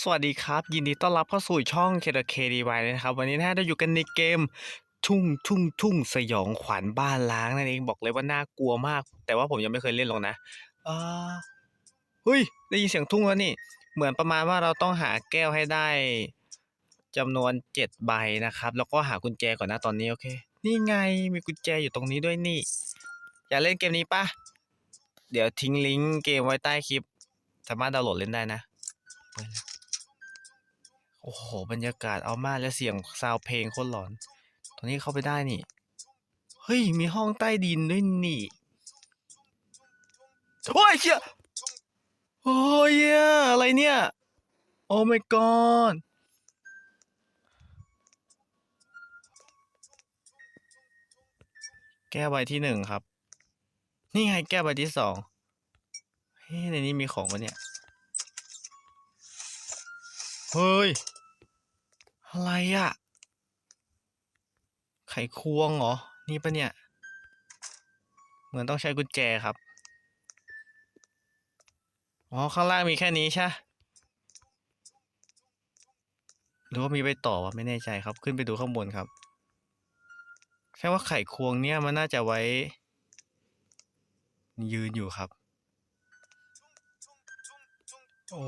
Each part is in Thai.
สวัสดีครับ ยินดีต้อนรับเข้าสู่ช่อง k เคดีไวนะครับ วันนี้นะเราอยู่กันในเกมทุ่งทุ่งทุ่งสยองขวัญบ้านล้างนั่นเองบอกเลยว่าน่ากลัวมาก แต่ว่าผมยังไม่เคยเล่นหรอกนะเออเฮ้ยได้ยินเสียงทุ่งแล้วนี่ เหมือนประมาณว่าเราต้องหาแก้วให้ได้จำนวนเจ็ดใบนะครับ แล้วก็หากุญแจก่อนนะตอนนี้โอเค นี่ไงมีกุญแจอยู่ตรงนี้ด้วยนี่ อยากเล่นเกมนี้ปะเดี๋ยวทิ้งลิงก์เกมไว้ใต้คลิป สามารถดาวน์โหลดเล่นได้นะเปิดแล้ว โอ้โห บรรยากาศเอามากและเสียงซาวเพลงโคตรหลอน ตอนนี้เข้าไปได้นี่ เฮ้ย มีห้องใต้ดินด้วยนี่ โอ้ยเชี่ยโอ้ยเหี้ยอะไรเนี่ย โอ้ my god แก้ใบที่หนึ่งครับ นี่ไงแก้ใบที่สองเฮ้ยในนี้มีของปะเนี่ย เฮ้ย อะไรอะไขควงเหรอ นี่ปะเนี่ย เหมือนต้องใช้กุญแจครับ อ๋อ ข้างล่างมีแค่นี้ใช่หรือว่ามีไปต่อวะไม่แน่ใจครับ ขึ้นไปดูข้างบนครับแค่ว่าไขควงเนี่ยมันน่าจะไว้ ยืนอยู่ครับ โอ้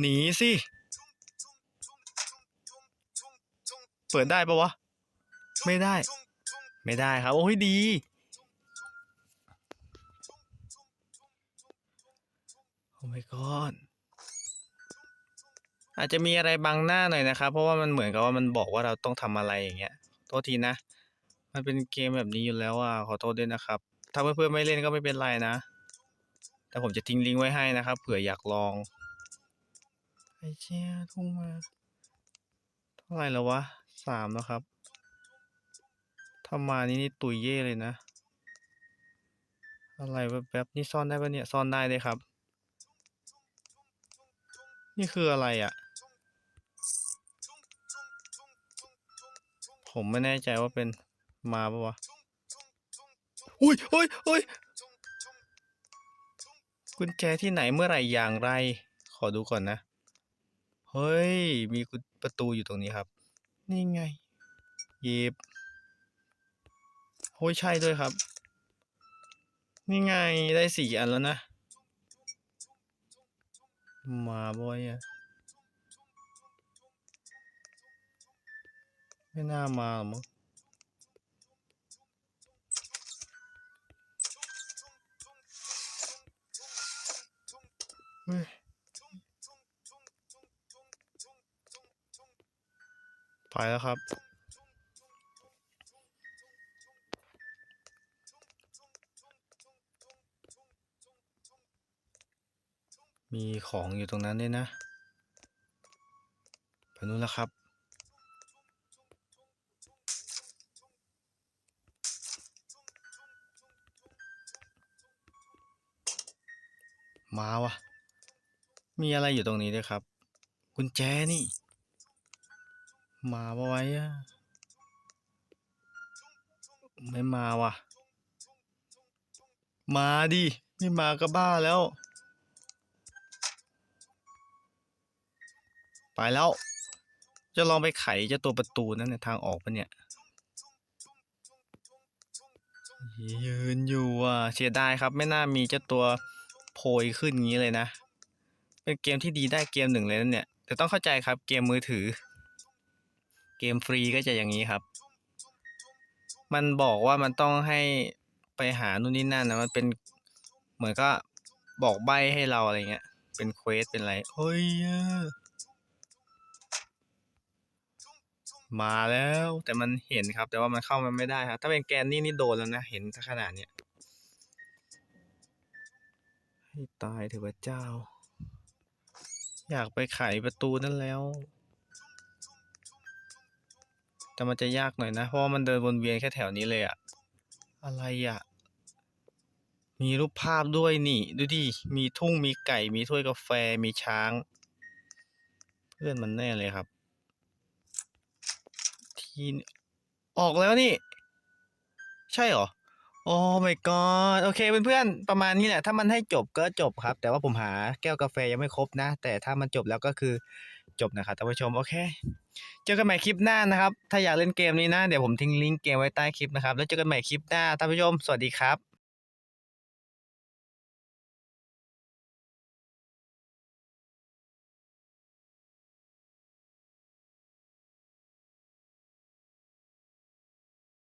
หนีสิ เปิดได้ปะวะ ไม่ได้ ไม่ได้ครับ โอ้ยดี โอ้ my god อาจจะมีอะไรบังหน้าหน่อยนะครับ เพราะว่ามันเหมือนกับว่ามันบอกว่าเราต้องทำอะไรอย่างเงี้ย โทษทีนะ มันเป็นเกมแบบนี้อยู่แล้วอะ ขอโทษด้วยนะครับ ถ้าเพื่อนๆไม่เล่นก็ไม่เป็นไรนะ แต่ผมจะทิ้งลิงก์ไว้ให้นะครับ เผื่ออยากลอง ไอ้เชี่ยทุ่งมา เท่าไหร่แล้ววะ สามแล้วครับ ถ้ามานี่นี่ตุยเย่เลยนะ อะไรแป๊บๆนี่ซ่อนได้ปะเนี่ย ซ่อนได้เลยครับ นี่คืออะไรอะ่ะ ผมไม่แน่ใจว่าเป็นมาปะวะ อุ้ยอุ้ยอุ้ยกุญแจที่ไหนเมื่อไหร่อย่างไร ขอดูก่อนนะ เฮ้ย มีประตูอยู่ตรงนี้ครับ นี่ไงหยิบโอ้ยใช่ด้วยครับ นี่ไงได้สี่อันแล้วนะ มาบอยอะไม่น่ามาหรอกมั้งเฮ้ย ไปแล้วครับ มีของอยู่ตรงนั้นด้วยนะไปนู้นแล้วครับ มาวะมีอะไรอยู่ตรงนี้ด้วยครับ กุญแจนี่ มาปะไว้อะไม่มาวะมาดิ ไม่มาก็บ้าแล้ว ไปแล้ว จะลองไปไขเจ้าตัวประตูนั้นเนี่ยทางออกปะเนี่ย ยืนอยู่อะเสียดายครับ ไม่น่ามีเจ้าตัวโพยขึ้นงี้เลยนะ เป็นเกมที่ดีได้เกมหนึ่งเลยนั่นเนี่ย แต่ต้องเข้าใจครับเกมมือถือ เกมฟรีก็จะอย่างนี้ครับ มันบอกว่ามันต้องให้ไปหานู่นนี่นั่นนะมันเป็นเหมือนก็บอกใบให้เราอะไรเงี้ย เป็นเควสเป็นอะไรเฮ้ยมาแล้วแต่มันเห็นครับ แต่ว่ามันเข้ามาไม่ได้ครับถ้าเป็นแกนนี่นี่โดนแล้วนะ เห็นขนาดเนี้ยให้ตายเถอะพระเจ้า อยากไปไขประตูนั่นแล้ว แต่มันจะยากหน่อยนะ เพราะว่ามันเดินวนเวียนแค่แถวนี้เลยอะอะไรอะมีรูปภาพด้วยนี่ ดูดิ มีทุ่งมีไก่มีถ้วยกาแฟมีช้าง เพื่อนมันแน่เลยครับ ทีออกแล้วนี่ ใช่หรอโอ้ my god โอเคเพื่อนๆประมาณนี้แหละ ถ้ามันให้จบก็จบครับ แต่ว่าผมหาแก้วกาแฟยังไม่ครบนะ แต่ถ้ามันจบแล้วก็คือ จบนะครับท่านผู้ชมโอเค เจอกันใหม่คลิปหน้านะครับ ถ้าอยากเล่นเกมนี้นะ เดี๋ยวผมทิ้งลิงก์เกมไว้ใต้คลิปนะครับ แล้วเจอกันใหม่คลิปหน้าท่านผู้ชม สวัสดีครับ